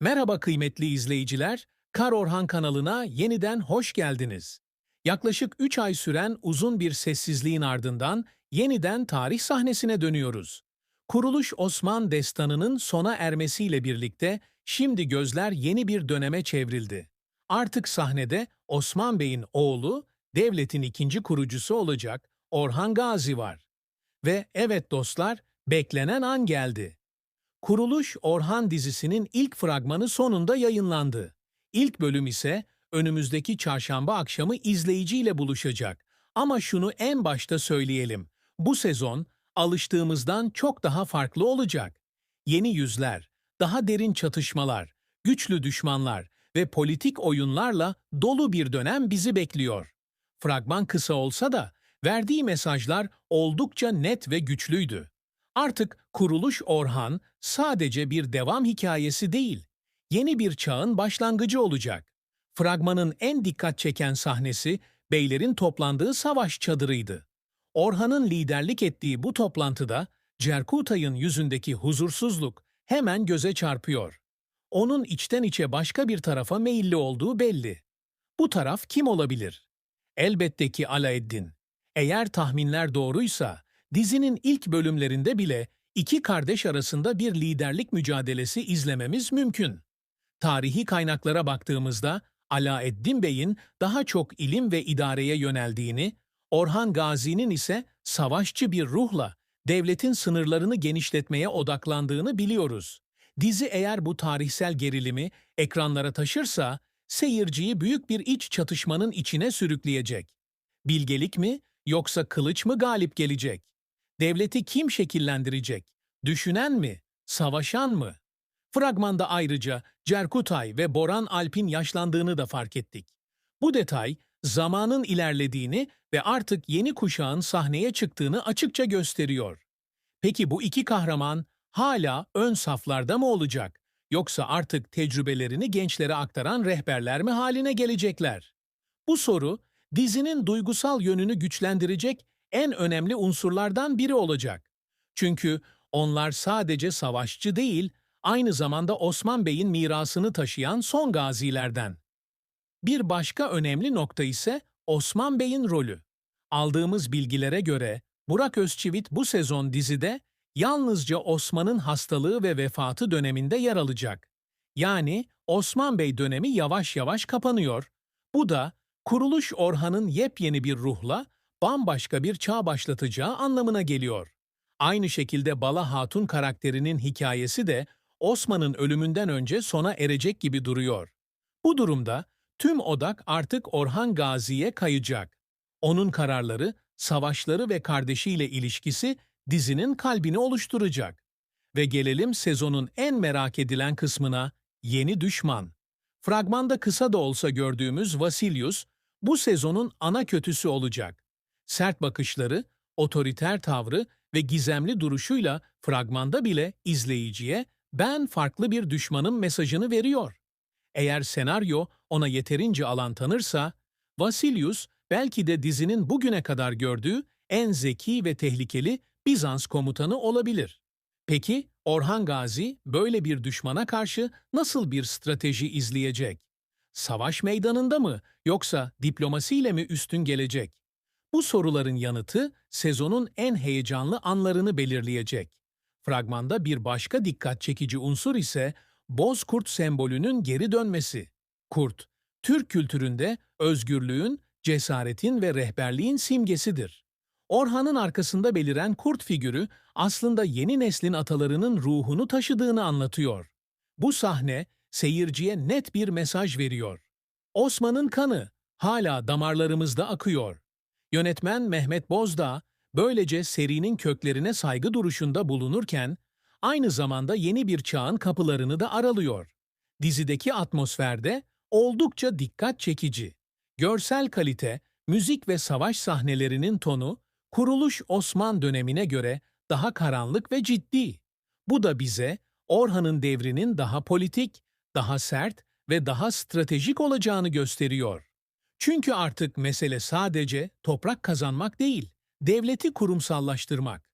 Merhaba kıymetli izleyiciler, Kar Orhan kanalına yeniden hoş geldiniz. Yaklaşık 3 ay süren uzun bir sessizliğin ardından yeniden tarih sahnesine dönüyoruz. Kuruluş Osman destanının sona ermesiyle birlikte şimdi gözler yeni bir döneme çevrildi. Artık sahnede Osman Bey'in oğlu, devletin ikinci kurucusu olacak Orhan Gazi var. Ve evet dostlar, beklenen an geldi. Kuruluş Orhan dizisinin ilk fragmanı sonunda yayınlandı. İlk bölüm ise önümüzdeki çarşamba akşamı izleyiciyle buluşacak. Ama şunu en başta söyleyelim. Bu sezon alıştığımızdan çok daha farklı olacak. Yeni yüzler, daha derin çatışmalar, güçlü düşmanlar ve politik oyunlarla dolu bir dönem bizi bekliyor. Fragman kısa olsa da verdiği mesajlar oldukça net ve güçlüydü. Artık Kuruluş Orhan sadece bir devam hikayesi değil, yeni bir çağın başlangıcı olacak. Fragmanın en dikkat çeken sahnesi beylerin toplandığı savaş çadırıydı. Orhan'ın liderlik ettiği bu toplantıda Cerkutay'ın yüzündeki huzursuzluk hemen göze çarpıyor. Onun içten içe başka bir tarafa meyilli olduğu belli. Bu taraf kim olabilir? Elbette ki Alaeddin. Eğer tahminler doğruysa, dizinin ilk bölümlerinde bile iki kardeş arasında bir liderlik mücadelesi izlememiz mümkün. Tarihi kaynaklara baktığımızda Alaeddin Bey'in daha çok ilim ve idareye yöneldiğini, Orhan Gazi'nin ise savaşçı bir ruhla devletin sınırlarını genişletmeye odaklandığını biliyoruz. Dizi eğer bu tarihsel gerilimi ekranlara taşırsa, seyirciyi büyük bir iç çatışmanın içine sürükleyecek. Bilgelik mi yoksa kılıç mı galip gelecek? Devleti kim şekillendirecek? Düşünen mi? Savaşan mı? Fragmanda ayrıca Cerkutay ve Boran Alp'in yaşlandığını da fark ettik. Bu detay, zamanın ilerlediğini ve artık yeni kuşağın sahneye çıktığını açıkça gösteriyor. Peki bu iki kahraman hala ön saflarda mı olacak? Yoksa artık tecrübelerini gençlere aktaran rehberler mi haline gelecekler? Bu soru, dizinin duygusal yönünü güçlendirecek en önemli unsurlardan biri olacak. Çünkü onlar sadece savaşçı değil, aynı zamanda Osman Bey'in mirasını taşıyan son gazilerden. Bir başka önemli nokta ise Osman Bey'in rolü. Aldığımız bilgilere göre Burak Özçivit bu sezon dizide yalnızca Osman'ın hastalığı ve vefatı döneminde yer alacak. Yani Osman Bey dönemi yavaş yavaş kapanıyor. Bu da Kuruluş Orhan'ın yepyeni bir ruhla bambaşka bir çağ başlatacağı anlamına geliyor. Aynı şekilde Bala Hatun karakterinin hikayesi de Osman'ın ölümünden önce sona erecek gibi duruyor. Bu durumda tüm odak artık Orhan Gazi'ye kayacak. Onun kararları, savaşları ve kardeşiyle ilişkisi dizinin kalbini oluşturacak. Ve gelelim sezonun en merak edilen kısmına, yeni düşman. Fragmanda kısa da olsa gördüğümüz Vasilius, bu sezonun ana kötüsü olacak. Sert bakışları, otoriter tavrı ve gizemli duruşuyla fragmanda bile izleyiciye ben farklı bir düşmanım mesajını veriyor. Eğer senaryo ona yeterince alan tanırsa, Vasilius belki de dizinin bugüne kadar gördüğü en zeki ve tehlikeli Bizans komutanı olabilir. Peki Orhan Gazi böyle bir düşmana karşı nasıl bir strateji izleyecek? Savaş meydanında mı yoksa diplomasiyle mi üstün gelecek? Bu soruların yanıtı sezonun en heyecanlı anlarını belirleyecek. Fragmanda bir başka dikkat çekici unsur ise bozkurt sembolünün geri dönmesi. Kurt, Türk kültüründe özgürlüğün, cesaretin ve rehberliğin simgesidir. Orhan'ın arkasında beliren kurt figürü aslında yeni neslin atalarının ruhunu taşıdığını anlatıyor. Bu sahne seyirciye net bir mesaj veriyor. Osman'ın kanı hala damarlarımızda akıyor. Yönetmen Mehmet Bozdağ böylece serinin köklerine saygı duruşunda bulunurken aynı zamanda yeni bir çağın kapılarını da aralıyor. Dizideki atmosferde oldukça dikkat çekici. Görsel kalite, müzik ve savaş sahnelerinin tonu kuruluş Osman dönemine göre daha karanlık ve ciddi. Bu da bize Orhan'ın devrinin daha politik, daha sert ve daha stratejik olacağını gösteriyor. Çünkü artık mesele sadece toprak kazanmak değil, devleti kurumsallaştırmak.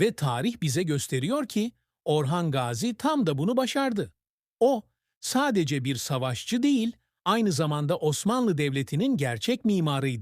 Ve tarih bize gösteriyor ki Orhan Gazi tam da bunu başardı. O, sadece bir savaşçı değil, aynı zamanda Osmanlı Devleti'nin gerçek mimarıydı.